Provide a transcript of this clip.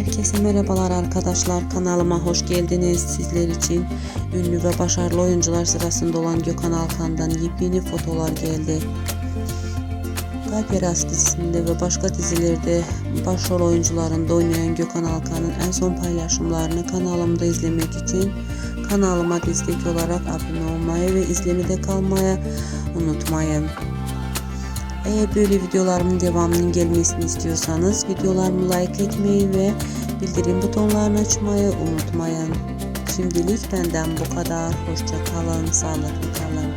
Herkese merhabalar arkadaşlar. Kanalıma hoş geldiniz. Sizler için ünlü ve başarılı oyuncular sırasında olan Gökhan Alkan'dan yepyeni fotolar geldi. Kalp Yaras dizisinde ve başka dizilerde başrol oyuncularında oynayan Gökhan Alkan'ın en son paylaşımlarını kanalımda izlemek için kanalıma destek olarak abone olmayı ve izlemede kalmayı unutmayın. Eğer böyle videolarımın devamının gelmesini istiyorsanız videolarımı like etmeyi ve bildirim butonlarını açmayı unutmayın. Şimdilik benden bu kadar. Hoşça kalın, sağlıklı kalın.